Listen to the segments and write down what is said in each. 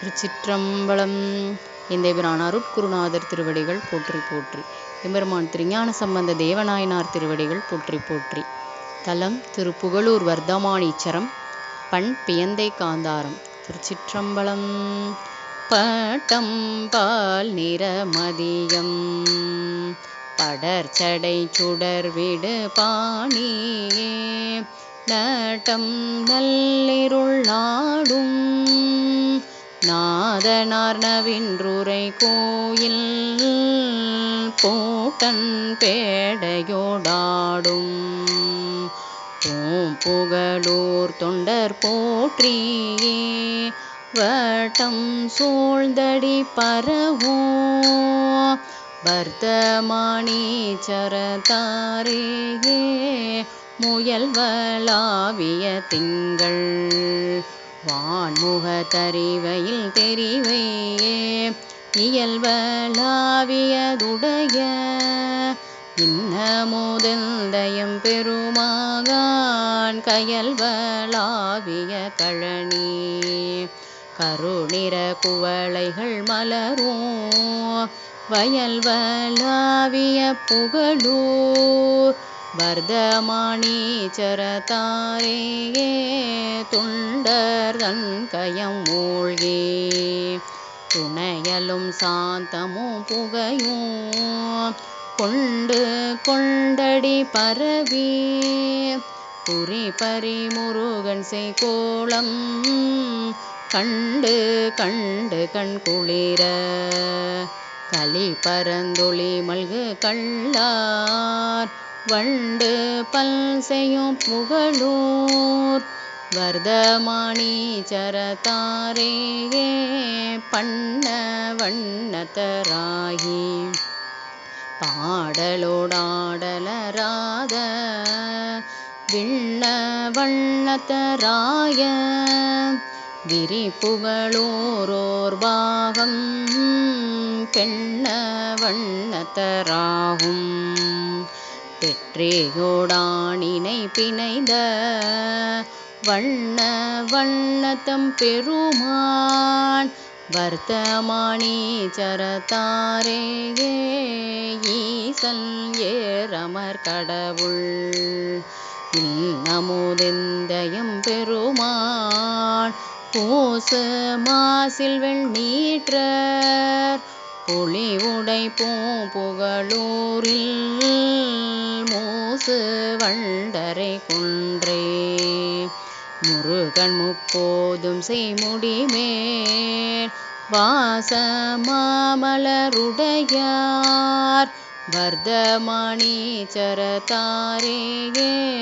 திருச்சிற்றம்பலம். எந்தேபிரான் அருட்குருநாதர் திருவடிகள் போற்றி போற்றி. எம்பெருமான் திருஞான சம்பந்த தேவநாயனார் திருவடிகள் போற்றி போற்றி. தலம் திரு புகழூர் பண் பியந்தை காந்தாரம். திருச்சிற்றம்பலம். பட்டம் பால் நிறமதியம். படர்ச்சடை சுடர் விடு பாணியே நட்டம் நல்லிருள் நாடும். நாதனார் நவின்றுரை கோயில் பூட்டன் பேடையோடாடும். பூம்புகழூர் தொண்டர் போற்றியே வட்டம் சூழ்ந்தடி பரவோ. வர்த்தமானீச்சரதாரேயே முயல்வலாவிய திங்கள். வான்முக தறிவையில் தெரிவையே. இயல்வலாவியதுடைய இன்னமுதந்தயம் பெருமாகான் கயல்வலாவிய கழனி. கருணிற குவளைகள் மலரும் வயல்வலாவிய புகழூர் வர்த்தமானீச்சரதாரேயே துண்டர் தன் கயம் மூழ்கி. துணையலும் சாந்தமும் புகையும் கொண்டு கொண்டடி பரவி. குறி பறி முருகன் செய்கோளம் கண்டு கண்டு கண் குளிர களி பரந்தொளி மல்கு கள்ளார் வண்டு பல் செய்யும் புகழூர். வர்த்தமானீச்சரதாரேயே பண்ண வண்ணத்தராகி. பாடலோடாடலராத விண்ண வண்ணத்தராய விரி புகழோரோர் பாகம் பெண்ண வண்ணத்தராகும். பெற்றேயோடானினை பிணைந்த வண்ண வண்ணத்தம் பெருமான் வர்த்தமானீச்சரதாரேயே ஈசன் ஏரமர் கடவுள். இன்னமுதெந்தயம் பெருமான் பூசு மாசில் வெண்ணீற்றர் புலி உடை பூம்புகழூரில் மூசு வண்டரை குன்றே. முருகன் முப்போதும் செய்முடிமேல் வாசமாமலருடையார். மாமலருடையார் சரதாரேயே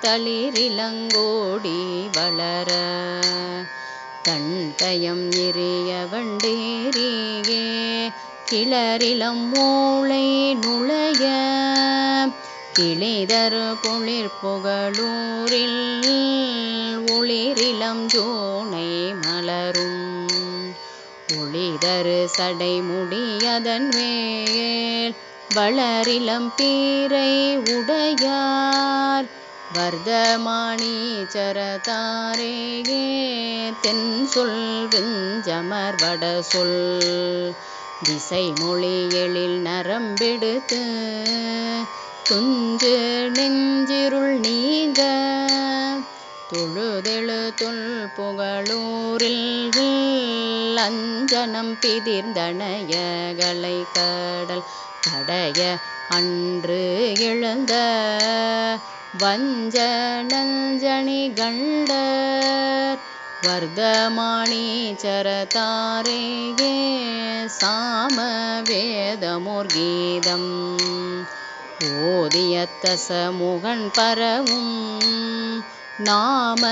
தளிரிலங்கோடி வளர. கண்கயம் எரிய வண்டேரியே கிளறிலம் மூளை நுழைய. கிளிதரு பொழிற் புகழூரில் ஒளிரிளம் ஜோனை மலரும். ஒளிதரு சடை முடியதன் மேல் வளரிளம் பீரை உடையார். வர்த்தமானீச்சரதாரேயே தென் சொல் விஞ்சமர் வட சொல் திசை மொழி எழில் நரம்பெடுத்து துஞ்சு நெஞ்சிருள் நீங்க தொழுதெழு தொல் புகழூரில் அஞ்சனம் பிதிர்ந்தனையகளை கடல் கடைய அன்று எழுந்த வஞ்ச நஞ்சணி கண்டர் சரதாரேயே சாம வேதமுர்கீதம் கீதம் ஓதியத்த சமுகன் பரவும் நாம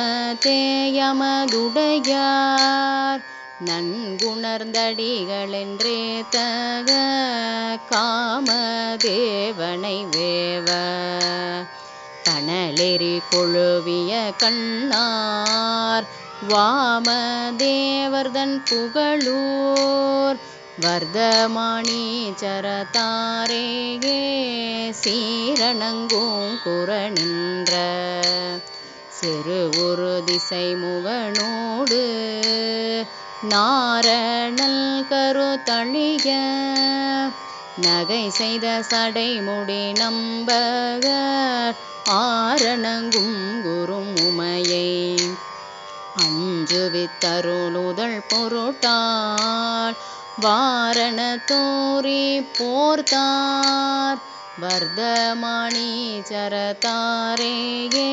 தேயமதுடையார் நன்குணர்ந்தடிகளென்றே தக காமதேவனை வேவ. கனலெறி கொழுவிய கண்ணார். வாமதேவர்தன் புகழூர். வர்த்தமானீச்சரதாரேயே சீரணங்கூங்குற நின்ற சிறு ஒரு திசை முகனோடு நாரணல் கருத்தழிய நகை செய்த சடைமுடி நம்பகர் ஆரணங்கும் குரும் உமையை அஞ்சுவித்தருளுதல் பொருட்டால் வாரண போர்த்தார். வர்தமணி சரதாரேயே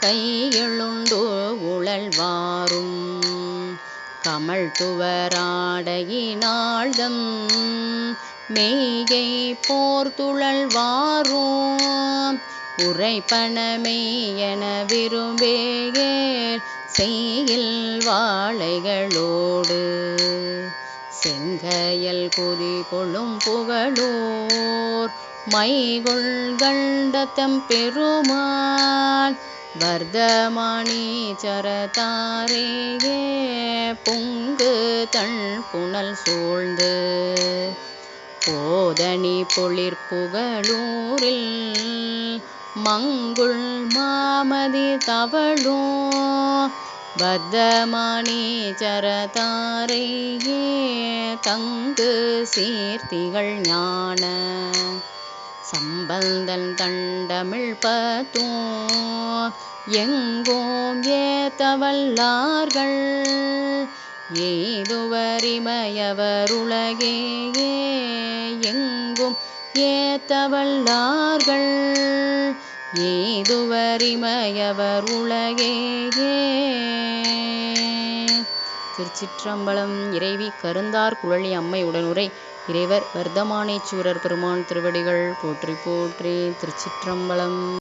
கையெழுண்டு உழல்வாரும். கமல் துவராடையினாழ்தம் மெய்யை போர்த்துழல்வாரும் உரைப்பனமே என விரும்பேகேர் செய்யில் வாழைகளோடு செங்கையல் குதி கொள்ளும் புகழூர். மைகொள் கண்டத்தம் பெருமான். வர்தமானி சரதாரேயே பொங்கு தன் புனல் சூழ்ந்து. போதனி பொளிர் புகழூரில் மங்குள் மாமதி தவழும் பத்தமணி சரதாரையே தங்கு சீர்த்திகள் ஞான. சம்பந்தன் தண்டமிழ் பத்தும் எங்கோம் ஏத்தவல்லார்கள்? ஏதுவரிமையவர் எங்கும் ஏத்தவல்லார்கள்? ஏதுவரிமையவர் உலகேயே திருச்சிற்றம்பலம் இறைவி கருந்தார் குழலி அம்மை உடனுரை. இறைவர் வர்தமானேச்சூரர் பெருமான் திருவடிகள் போற்றி போற்றி திருச்சிற்றம்பலம்.